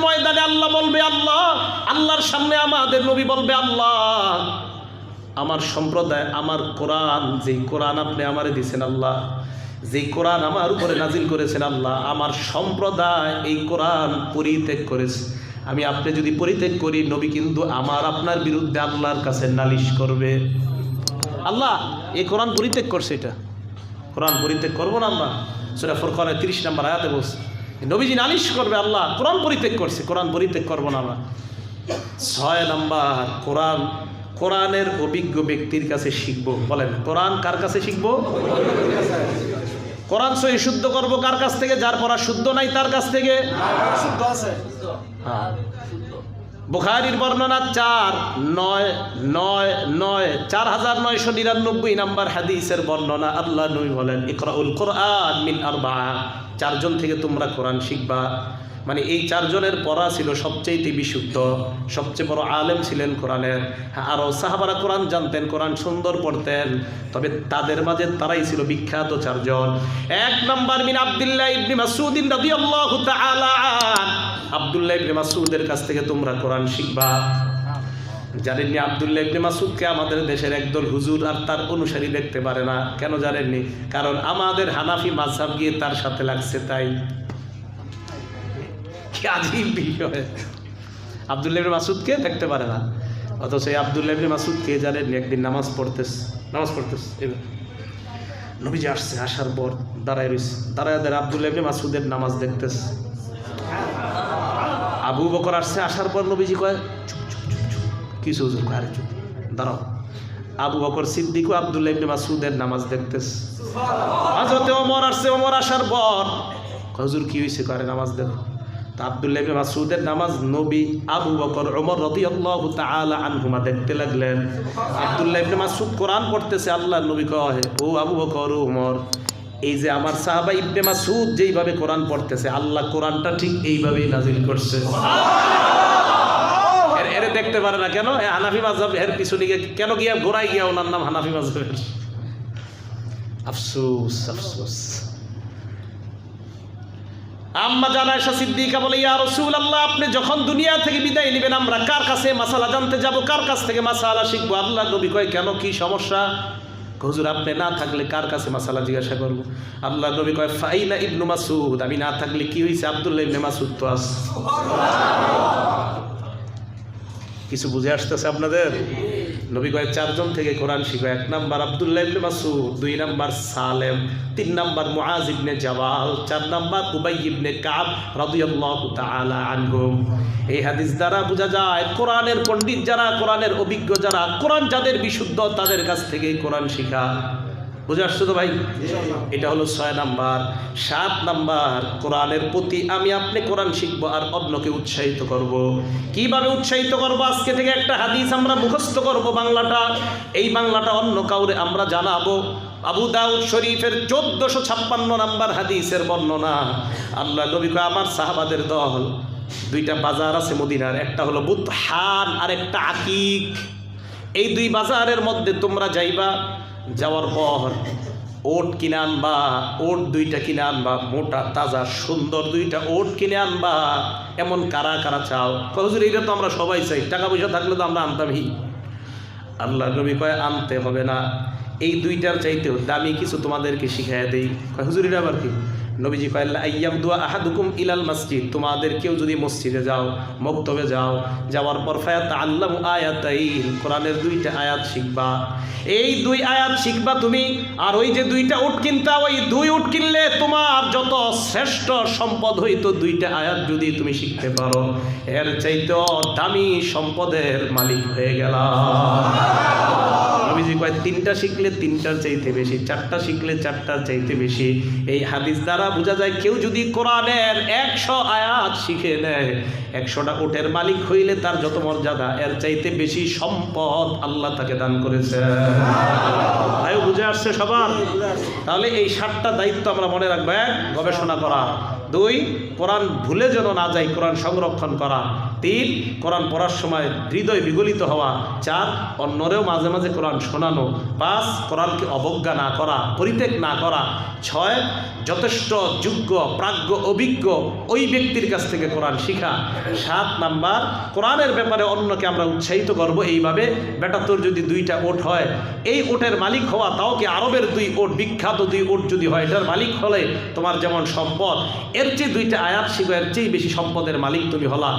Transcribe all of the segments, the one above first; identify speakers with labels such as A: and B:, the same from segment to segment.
A: ময়দানে আল্লাহ বলবে, আল্লাহ, আল্লাহর সামনে আমাদের নবী বলবে, আল্লাহ, আমার সম্প্রদায়, আমার কোরআন, যেই কোরআন আপনি আমারে দিয়েছেন আল্লাহ, যেই কোরআন আমার উপরে নাজিল করেছেন, আল্লাহ, আমার সম্প্রদায় এই কোরআন পরিত্যাগ করেছে। আমি আপনি যদি পরিত্যাগ করি, নবী কিন্তু আমার, আপনার বিরুদ্ধে আল্লাহর কাছে নালিশ করবে। আল্লাহ, এই কোরআন পরিত্যাগ করছে এটা। কোরআন পরিত্যাগ করব না আমরা? সেটা ফোরখানের তিরিশ নাম্বার আয়াতে বলছে, নবীজি নালিশ করবে আল্লাহ, কোরআন পরিত্যাগ করছে, কোরআন পরিত্যাগ করব না আমরা। ছয় নাম্বার, কোরআন, কোরআনের অভিজ্ঞ ব্যক্তির কাছে শিখব। বলেন, কোরআন কার কাছে শিখব? কোরআন সহি শুদ্ধ করব কার কাছ থেকে? যার পড়া শুদ্ধ নাই তার কাছ থেকে? হ্যাঁ। বুখারির বর্ণনা চার নয় নয় নয় চার হাজার নয়শো নিরানব্বই নাম্বার হাদিসের বর্ণনা আল্লাহ নবী বলেন ইকরাউল কোরআন মিন আরবা চারজন থেকে তোমরা কোরআন শিখবা। মানে এই চারজনের পড়া ছিল সবচেয়ে বিশুদ্ধ সবচেয়ে বড় আলেম ছিলেন কোরআনের। হ্যাঁ, আরও সাহাবারা কোরআন জানতেন কোরআন সুন্দর পড়তেন তবে তাদের মাঝে তারাই ছিল বিখ্যাত চারজন। এক নম্বর মিন আব্দুল্লাহ ইবনি মাসুদিন রাদিয়াল্লাহু তাআলা আব্দুল্লাহ ইবনে মাসুদের কাছ থেকে তোমরা কোরআন শিখবা। জানেননি আব্দুল্লাহ ইবনে মাসুদকে আমাদের দেশের একদল হুজুর আর তার অনুসারী দেখতে পারে না। কেন জানেননি কারণ আমাদের হানাফি মাঝহাব গিয়ে তার সাথে লাগছে তাই। আব্দুল্লাহ মাসুদকে দেখতে পারে না। অথচ এই আব্দুল্লাহ ইবনে মাসুদকে জানেননি একদিন নামাজ পড়তেস নামাজ পড়তেস। এবার নবীজি আসছে, আসার পর দাঁড়ায় রয়েছে দাঁড়ায় দাঁড়ায় আব্দুল্লাহ ইবনে মাসুদের নামাজ দেখতেছে আবু বকর আসছে আসার পর নবীজি কয় চুপ চুপ চুপ চুপ কিছু হুজুর কয় আরে চুপ দাঁড়াও। আবু বকর সিদ্দিক ও আব্দুল্লাহ ইবনে মাসুদের নামাজ দেখতেছে। হযরতে ওমর আসছে ওমর আসার পর। হুজুর কি হয়েছে করে নামাজ দেখো। তা আব্দুল্লাহ ইবনে মাসুদের নামাজ নবী আবু বকর ওমর রাদিয়াল্লাহু তাআলা আনহুমা দেখতে লাগলেন। আব্দুল্লাহ ইবনে মাসুদ কোরআন পড়তেছে আল্লাহ নবী কয় ও আবু বকর ও ওমর এই যে আমার সাহাবা ইবনে মাসুদ যেইভাবে কোরআন পড়তেছে আল্লাহ কোরআনটা ঠিক এইভাবেই নাজিল করছে। এর- দেখতে পারে না কেন? হানাফি মাযহাব এর পিছনে গিয়ে কেন গিয়া গোড়ায় গিয়া ওনার নাম হানাফি মাযহাবের? আফসোস আফসোস। আম্মা জানায়শা সিদ্দিকা বলে ইয়া রাসূলুল্লাহ আপনি যখন দুনিয়া থেকে বিদায় নেবেন আমরা কার কাছে মাসালা জানতে যাব? কার কাছ থেকে মাসালা শিখব? আল্লাহ নবী কয় কেন? কি সমস্যা? হুজুর আপনি না থাকলে কার কাছে মাসালা জিজ্ঞাসা করব? আল্লাহ নবী কয় ফাইনা ইবনু মাসুদ আমি না থাকলে কি হয়েছে আবদুল্লাহ ইবনে মাসুদ তো আস কিছু বুঝে আসতেছে আপনাদের? নবী কয়েক চারজন থেকে কোরআন শিখো। এক নাম্বার আবদুল্লাহ ইবনে মাসুদ দুই নাম্বার সালেম, তিন নাম্বার মুআজ ইবনে জাবাল, চার নাম্বার উবাই ইবনে কাব রাদিয়াল্লাহু তাআলা আনহুম এই হাদিস দ্বারা বোঝা যায়, কোরআনের পণ্ডিত যারা, কোরআনের অভিজ্ঞ যারা, কোরআন যাদের বিশুদ্ধ তাদের কাছ থেকে কোরআন শিখা। বুঝে আসছো তো ভাই? এটা হলো ছয় নাম্বার। সাত নাম্বার কোরআনের প্রতি আমি আপনি কোরআন শিখব আর অন্যকে উৎসাহিত করব। কীভাবে উৎসাহিত করব? আজকে থেকে একটা হাদিস আমরা মুখস্থ করব বাংলাটা। এই বাংলাটা অন্য কাউরে আমরা জানাব। আবু দাউদ শরীফের চোদ্দশো ছাপ্পান্ন নাম্বার হাদিসের বর্ণনা। আল্লাহ নবী কয়, আমার সাহাবাদের দল দুইটা বাজার আছে মদিনার একটা হলো বুতহান আর একটা আকিক। এই দুই বাজারের মধ্যে তোমরা যাইবা যাওয়ার পর ওট কিনে আনবা ওট দুইটা কিনে আনবা মোটা তাজা সুন্দর দুইটা ওট কিনে আনবা। এমন কারা কারা চাও? কয়, এটা তো আমরা সবাই চাই। টাকা পয়সা থাকলে তো আমরা আনতামই। আল্লাহ নবী কয় আনতে হবে না। এই দুইটার চাইতেও দামি কিছু তোমাদেরকে শিখাইয়া দেই। হুজুর আবার কি? নবীজি কয় আল্লাহ আইয়াম দুয়া আহাদুকুম ইলাল মসজিদ। তোমাদের কেউ যদি মসজিদে যাও, মক্তবে যাও, যাওয়ার পর ফায়াত আল্লাহ আয়াতাইন, কোরআনের দুইটা আয়াত শিখবা। এই দুই আয়াত শিখবা তুমি, আর ওই যে দুইটা উট কিনতা ওই দুই উট কিনলে তোমার যত শ্রেষ্ঠ সম্পদ হইতো দুইটা আয়াত যদি তুমি শিখতে পারো, এর চাইতেও দামি সম্পদের মালিক হয়ে গেলাম নবীজি কয় তিনটা শিখলে তিনটার চাইতে বেশি, চারটা শিখলে চারটার চাইতে বেশি, এই হাদিস দ্বারা বোঝা যায় কেউ যদি কোরআনের একশো আয়াত শিখে নেয়, একশোটা ওটের মালিক হইলে তার যত মর্যাদা, এর চাইতে বেশি সম্পদ আল্লাহ তাকে দান করেছে। তাই বুঝে আসছে সবার? তাহলে এই সাতটা দায়িত্ব আমরা মনে রাখব, এক, গবেষণা করা, দুই, কোরআন ভুলে যেন না যাই, কোরআন সংরক্ষণ করা তিন কোরআন পড়ার সময় হৃদয় বিগলিত হওয়া চার অন্যরেও মাঝে মাঝে কোরআন শোনানো। পাঁচ, কোরআনকে অবজ্ঞা না করা, পরিত্যাগ না করা। ছয়, যথেষ্ট যোগ্য, প্রাজ্ঞ, অভিজ্ঞ ওই ব্যক্তির কাছ থেকে কোরআন শিখা। সাত নাম্বার, কোরআনের ব্যাপারে অন্যকে আমরা উৎসাহিত করব এইভাবে, বেটা, তোর যদি দুইটা ওট হয়, এই ওটের মালিক হওয়া তাও কি আরবের দুই ওট, বিখ্যাত দুই ওট যদি হয়? এটার মালিক হলে তোমার যেমন সম্পদ, এর চেয়ে দুইটা আয়াত শিখো, এর চেয়ে বেশি সম্পদের মালিক তুমি হলা।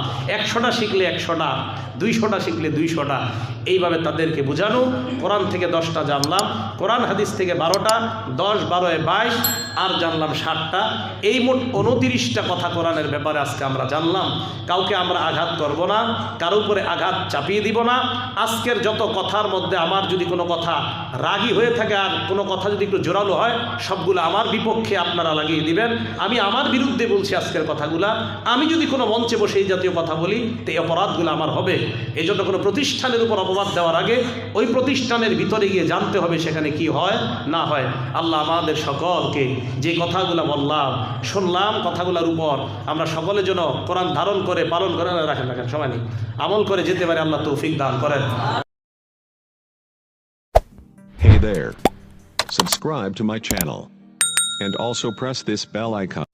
A: একশোটা শিখলে একশোটা, দুইশোটা শিখলে দুইশোটা। এইভাবে তাদেরকে বোঝানো। কোরআন থেকে দশটা জানলাম। কোরআন হাদিস থেকে বারোটা, দশ, বারোয় বাইশ, আর জানলাম ষাটটা। এই মোট উনতিরিশটা কথা কোরআনের ব্যাপারে আজকে আমরা জানলাম। কাউকে আমরা আঘাত করব না কারও উপরে আঘাত চাপিয়ে দিব না। আজকের যত কথার মধ্যে আমার যদি কোনো কথা রাগী হয়ে থাকে আর কোনো কথা যদি একটু জোরালো হয়, সবগুলো আমার বিপক্ষে আপনারা লাগিয়ে দিবেন। আমি আমার বিরুদ্ধে বলছি আজকের কথাগুলা। আমি যদি কোনো মঞ্চে বসে এই জাতীয় কথা বলি তো এই অপরাধগুলো আমার হবে এই জন্য কোনো প্রতিষ্ঠানের উপর অপবাদ দেওয়ার আগে ওই প্রতিষ্ঠানের ভিতরে গিয়ে জানতে হবে সেখানে কি হয়, না হয় আল্লাহ আমাদের সকলকে যে কথাগুলো বললাম, শুনলাম কথাগুলোর উপর আমরা সকলের জন্য কোরআন ধারণ করে, পালন করে রাখেন রাখেন, সময় নেই আমল করে যেতে পারে, আল্লাহ তৌফিক দান করেন
B: Hey there. Subscribe to my channel. And also press this bell icon.